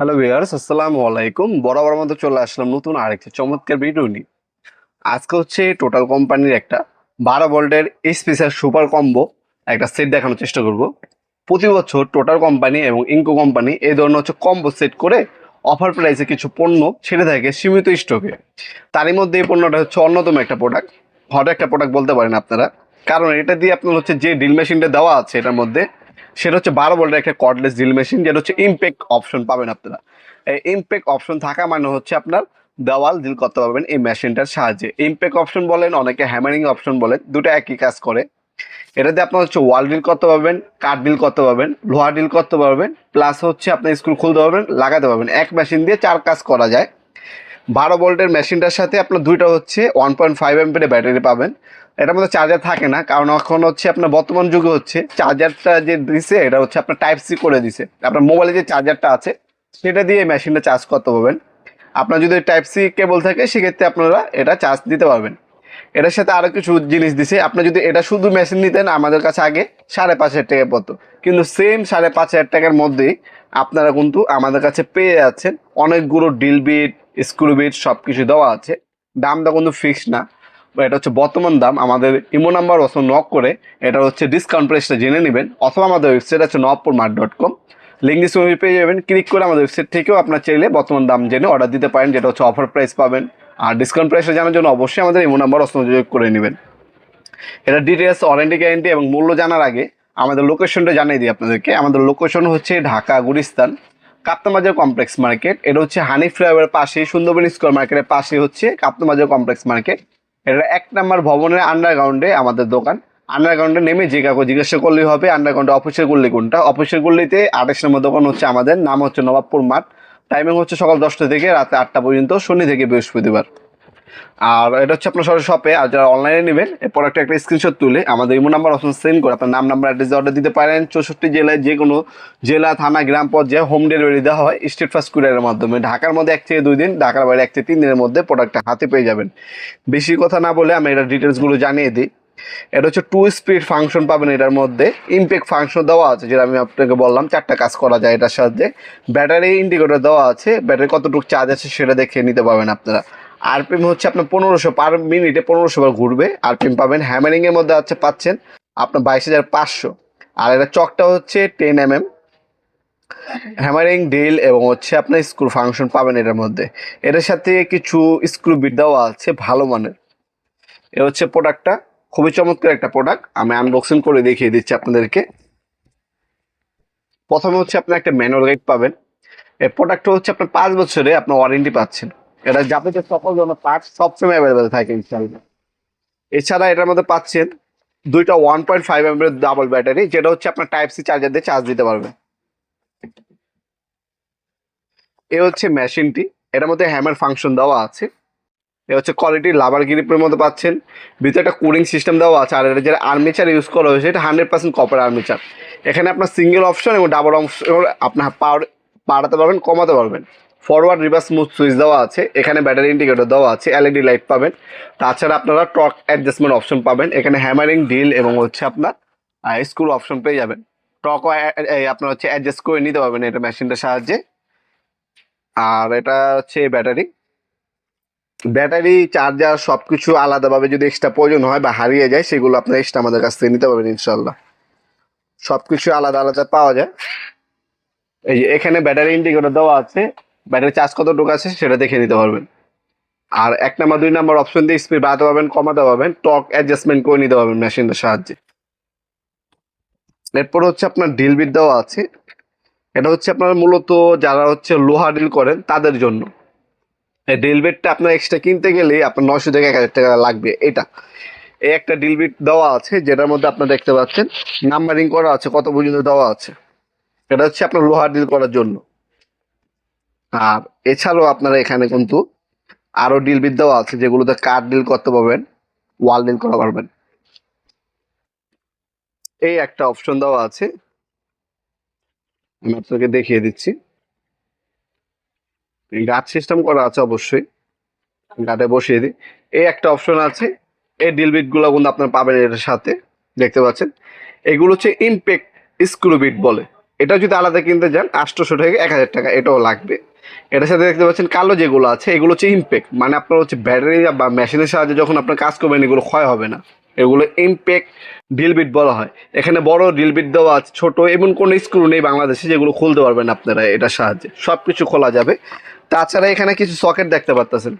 Hello viewers আসসালামু আলাইকুম বরাবর মতো চলে আসলাম নতুন আরেকটি চমৎকার ভিডিও নিয়ে। আজকে হচ্ছে টোটাল কোম্পানির একটা বারো ভোল্টের স্পেশাল সুপার কম্বো একটা সেট দেখানোর চেষ্টা করব। প্রতি বছর টোটাল কোম্পানি এবং ইনকো কোম্পানি এই ধরনের হচ্ছে কম্বো সেট করে অফার প্রাইসে কিছু পণ্য ছেড়ে থাকে সীমিত স্টকে তারই মধ্যে এই পণ্যটা হচ্ছে অন্যতম একটা প্রোডাক্ট হট একটা প্রোডাক্ট বলতে পারেন আপনারা। কারণ এটা দিয়ে আপনার হচ্ছে যে ড্রিল মেশিনটা দেওয়া আছে এটার মধ্যে সেটা হচ্ছে বারো ভোল্টের একটা কর্ডলেস ড্রিল মেশিন যেটা হচ্ছে ইমপ্যাক্ট অপশন পাবেন আপনারা। এই ইমপ্যাক্ট অপশন থাকা মানে হচ্ছে আপনার দেওয়াল ডিল করতে পারবেন এই মেশিনটার সাহায্যে। ইমপ্যাক্ট অপশন বলেন, অনেকে হ্যামারিং অপশন বলেন, দুটো একই কাজ করে। এটাতে আপনার হচ্ছে ওয়াল ডিল করতে পারবেন কাঠ ডিল করতে পারবেন লোহা ডিল করতে পারবেন প্লাস হচ্ছে আপনার স্ক্রু খুলতে পারবেন, লাগাতে পারবেন। এক মেশিন দিয়ে চার কাজ করা যায়। বারো ভোল্টের মেশিনটার সাথে আপনার দুইটা হচ্ছে ওয়ান পয়েন্ট ফাইভ এমপির ব্যাটারি পাবেন। এটার মধ্যে চার্জার থাকে না, কারণ এখন হচ্ছে আপনার বর্তমান যুগে হচ্ছে চার্জারটা যে দিছে, এটা হচ্ছে আপনার টাইপ সি করে দিছে। আপনার মোবাইলে যে চার্জারটা আছে, সেটা দিয়ে মেশিনটা চার্জ করতে পারবেন। আপনার যদি টাইপ সি কেবল থাকে, সেক্ষেত্রে আপনারা এটা চার্জ দিতে পারবেন। এটার সাথে আরও কিছু জিনিস দিছে, আপনি যদি এটা শুধু মেশিন নিতেন, আমাদের কাছে আগে সাড়ে পাঁচ হাজার টাকা পড়তো। কিন্তু সেম সাড়ে পাঁচ হাজার টাকার মধ্যেই আপনারা কিন্তু আমাদের কাছে পেয়ে যাচ্ছেন অনেকগুলো ডিল বিট স্ক্রু বিট সব কিছু দেওয়া আছে। দামটা কিন্তু ফিক্সড না এটা হচ্ছে বর্তমান দাম। আমাদের ইমো নাম্বার অথবা নক করে এটা হচ্ছে ডিসকাউন্ট প্রাইসটা জেনে নেবেন, অথবা আমাদের ওয়েবসাইট আছে Nabapur mart dot com link ডিসক্রিপশনে পেয়ে যাবেন। ক্লিক করে আমাদের ওয়েবসাইট থেকেও আপনার চাইলে বর্তমান দাম জেনে অর্ডার দিতে পারেন, যেটা হচ্ছে অফার প্রাইস পাবেন। আর ডিসকাউন্ট প্রাইসটা জানার জন্য অবশ্যই আমাদের ইমো নাম্বার যোগাযোগ করে নেবেন। এটা ডিটেলস ওয়ারেন্টি গ্যারেন্টি এবং মূল্য জানার আগে আমাদের লোকেশনটা জানিয়ে দিই আপনাদেরকে। আমাদের লোকেশন হচ্ছে ঢাকা, গুলিস্তান। কাপ্তামাজার কমপ্লেক্স মার্কেট। এটা হচ্ছে হানি ফ্লাইওভারের পাশে সুন্দরবন স্কোয়ার মার্কেটের পাশে হচ্ছে কাপ্তামাজার কমপ্লেক্স মার্কেট। এটা এক নম্বর ভবনের আন্ডারগ্রাউন্ডে আমাদের দোকান। আন্ডারগ্রাউন্ডে নেমে যে কাকু জিজ্ঞাসা করলেই হবে, আন্ডারগ্রাউন্ডে অফিসের গুল্লি কোনটা? অফিসের গুল্লিতে আঠাশ নম্বর দোকান হচ্ছে আমাদের, নাম হচ্ছে নবাবপুর মাঠ। টাইমিং হচ্ছে সকাল দশটা থেকে রাতে আটটা পর্যন্ত, শনি থেকে বৃহস্পতিবার। আর এটা হচ্ছে আপনার সরাসরি শপে আর যারা অনলাইনে নেবেন এই প্রোডাক্টটা একটা স্ক্রিনশট তুলে আমাদের ইমো নাম্বার অপশন সেন্ড করে আপনার নাম নাম্বার অ্যাড্রেস অর্ডার দিতে পারেন। চৌষট্টি জেলায় যে কোনো জেলা, থানা, গ্রাম পর্যায়ে হোম ডেলিভারি দেওয়া হয় স্টেট ফার্স্ট কুরিয়ারের মাধ্যমে। ঢাকার মধ্যে এক থেকে দুই দিন, ঢাকার বাইরে এক থেকে তিন দিনের মধ্যে প্রোডাক্টটা হাতে পেয়ে যাবেন। বেশি কথা না বলে আমি এটা ডিটেলসগুলো জানিয়ে দিই। এটা হচ্ছে টু স্পিড ফাংশন পাবেন এটার মধ্যে। ইমপ্যাক্ট ফাংশন দেওয়া আছে, যেটা আমি আপনাকে বললাম, চারটা কাজ করা যায় এটার সাথে ব্যাটারি ইন্ডিকেটর দেওয়া আছে, ব্যাটারি কতটুকু চার্জ আছে সেটা দেখে নিতে পারবেন আপনারা। আরপিএম হচ্ছে আপনার পনেরোশো পার মিনিটে পনেরোশো বার ঘুরবে। আরপিএম পাবেন হ্যামারিং এর মধ্যে আছে পাচ্ছেন আপনার বাইশ হাজার পাঁচশো। আর এটা চকটা হচ্ছে ten M M hammering drill এবং হচ্ছে আপনার স্ক্রু ফাংশন পাবেন এটার মধ্যে। এটার সাথে কিছু স্ক্রু বিট দেওয়া আছে, ভালো মানের। এ হচ্ছে প্রোডাক্টটা খুবই চমৎকার একটা প্রোডাক্ট আমি আনবক্সিং করে দেখিয়ে দিচ্ছি আপনাদেরকে। প্রথমে হচ্ছে আপনি একটা ম্যানুয়াল গাইড পাবেন। এই প্রোডাক্টটা হচ্ছে আপনার পাঁচ বছরে আপনার ওয়ারেন্টি পাচ্ছেন। এটা যাবতীয় সকল ধরনের পার্টস সবসময় অ্যাভেলেবেল থাকে ইনশাল্লাহ এছাড়া এটার মধ্যে পাচ্ছেন দুইটা one point five M double battery যেটা হচ্ছে আপনার টাইপ সি চার্জার দিয়ে চার্জ দিতে পারবে এ হচ্ছে মেশিনটি এটার মধ্যে হ্যামার ফাংশন দেওয়া আছে। এ হচ্ছে কোয়ালিটি লাভার গ্রিপের মধ্যে পাচ্ছেন, ভিতরে একটা কুলিং সিস্টেম দেওয়া আছে, আর এটা যেটা আর্মিচার ইউজ করা হয়েছে, এটা হান্ড্রেড পার্সেন্ট কপার আর্মিচার এখানে আপনার সিঙ্গেল অপশন এবং ডাবল অপশন আপনার পাওয়ার বাড়াতে পারবেন, কমাতে পারবেন। ফরওয়ার্ড রিভার্স স্মুথ সুইচ দেওয়া আছে, এখানে ব্যাটারি ইন্ডিকেটর দেওয়া আছে, এলইডি লাইট পাবেন। তাছাড়া আপনারা টর্ক অ্যাডজাস্টমেন্ট অপশন পাবেন, এখানে হ্যামারিং ডিল এবং হচ্ছে আপনার স্ক্রু অপশন পেয়ে যাবেন। টর্কও আপনার হচ্ছে অ্যাডজাস্ট করে নিতে পারবেন এটা মেশিনটার সাহায্যে। আর এটা হচ্ছে ব্যাটারি। ব্যাটারি, চার্জার সব কিছু আলাদাভাবে যদি এক্সট্রা প্রয়োজন হয় বা হারিয়ে যায়, সেগুলো আপনার এক্সট্রা আমাদের কাছ থেকে নিতে পারবেন ইনশাল্লাহ সব কিছু আলাদা আলাদা পাওয়া যায়। এই যে এখানে ব্যাটারি ইন্ডিকেটর দেওয়া আছে ব্যাটারি চার্জ কতটুকু আছে সেটা দেখে নিতে পারবেন। আর এক নাম্বার, দুই নাম্বার অপশন দিয়ে স্পিড বাড়াতে পারবেন, কমাতে পারবেন টক অ্যাডজাস্টমেন্ট করে নিতে পারবেন মেশিনের সাহায্যে। এরপর হচ্ছে আপনার ডিল বিট দেওয়া আছে। এটা হচ্ছে আপনার মূলত যারা হচ্ছে লোহা ডিল করেন, তাদের জন্য। এই ডিল বিটটা আপনার এক্সট্রা কিনতে গেলেই আপনার নশো থেকে এক হাজার টাকা লাগবে। এটা। এই একটা ডিল বিট দেওয়া আছে, যেটার মধ্যে আপনার দেখতে পাচ্ছেন নাম্বারিং করা আছে, কত পর্যন্ত দেওয়া আছে। এটা হচ্ছে আপনার লোহা ডিল করার জন্য। আর এছাড়াও আপনারা এখানে কিন্তু আরও ডিল দেওয়া আছে, যেগুলোতে কাঠ ডিল করতে পারবেন ওয়াল ডিল করা পারবেন। এই একটা অপশন দেওয়া আছে। আমি আপনাকে দেখিয়ে দিচ্ছি। গাছ সিস্টেম করা আছে অবশ্যই। গাটে বসিয়ে দিই। এই একটা অপশন আছে। এই ডিল বিটগুলো কিন্তু আপনার পাবেন এর সাথে। দেখতে পাচ্ছেন? এগুলো হচ্ছে ইমপ্যাক্ট স্ক্রু বিট বলে। এটা যদি আলাদা কিনতে যান আটশোশো থেকে এক হাজার টাকা, এটাও লাগবে। এটার সাথে দেখতে পাচ্ছেন কালো যেগুলো আছে, এগুলো হচ্ছে ইমপ্যাক্ট মানে আপনার হচ্ছে ব্যাটারি বা মেশিনের সাহায্যে যখন আপনার কাজ করবেন, এগুলো ক্ষয় হবে না। এগুলো ইমপ্যাক্ট ড্রিল বিট বলা হয়। এখানে বড় ড্রিল বিট দেওয়া আছে, ছোট, এমন কোনো স্ক্রু নেই বাংলাদেশে যেগুলো খুলতে পারবেন আপনারা এটার সাহায্যে। সব কিছু খোলা যাবে। তাছাড়া এখানে কিছু সকেট দেখতে পারতেছেন।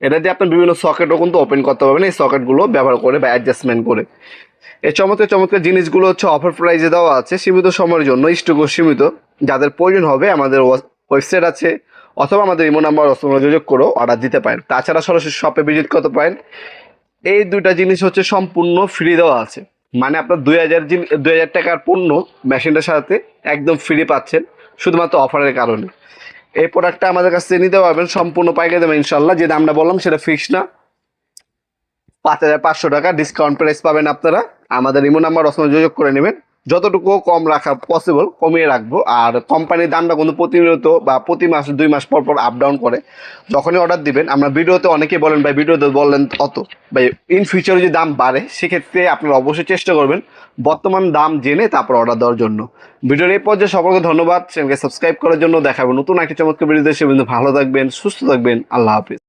এটা দিয়ে আপনার বিভিন্ন সকেটও কিন্তু ওপেন করতে পারবেন। এই সকেটগুলো ব্যবহার করে বা অ্যাডজাস্টমেন্ট করে। এই চমৎকার চমৎকার জিনিসগুলো হচ্ছে অফার প্রাইজে দেওয়া আছে, সীমিত সময়ের জন্য স্টকও সীমিত। যাদের প্রয়োজন হবে, আমাদের ওয়েবসাইট আছে, অথবা আমাদের ইমো নাম্বার অথবা যোগাযোগ করেও অর্ডার দিতে পারেন। তাছাড়া সরাসরি শপে ভিজিট করতে পারেন। এই দুইটা জিনিস হচ্ছে সম্পূর্ণ ফ্রি দেওয়া আছে। মানে আপনার দুই হাজার দুই হাজার টাকার পণ্য মেশিনটার সাথে একদম ফ্রি পাচ্ছেন, শুধুমাত্র অফারের কারণে। এই প্রোডাক্টটা আমাদের কাছ থেকে নিতে পারবেন, সম্পূর্ণ পাইকারি দেবেন ইনশাল্লাহ যে দামটা বললাম, সেটা ফিক্স না। পাঁচ হাজার পাঁচশো টাকা ডিসকাউন্ট প্রাইস পাবেন আপনারা। আমাদের ইমো নাম্বার অসময় যোগাযোগ করে নেবেন। যতটুকু কম রাখা পসিবল কমিয়ে রাখব। আর কোম্পানির দামটা কিন্তু প্রতিনিয়ত বা প্রতি মাস, দুই মাস পর পর আপ ডাউন করে। যখনই অর্ডার দিবেন, আমরা ভিডিওতে অনেকেই বলেন, ভাই, ভিডিওতে বললেন অত। ভাই ইন ফিউচারে যদি দাম বাড়ে, সেক্ষেত্রে আপনারা অবশ্যই চেষ্টা করবেন বর্তমান দাম জেনে তারপর অর্ডার দেওয়ার জন্য। ভিডিওর এই পর্যায়ে সকলকে ধন্যবাদ। চ্যানেলকে সাবস্ক্রাইব করার জন্য দেখাবো নতুন একটি চমৎকার ভিডিও দেশে ভালো থাকবেন, সুস্থ থাকবেন। আল্লাহ হাফিজ।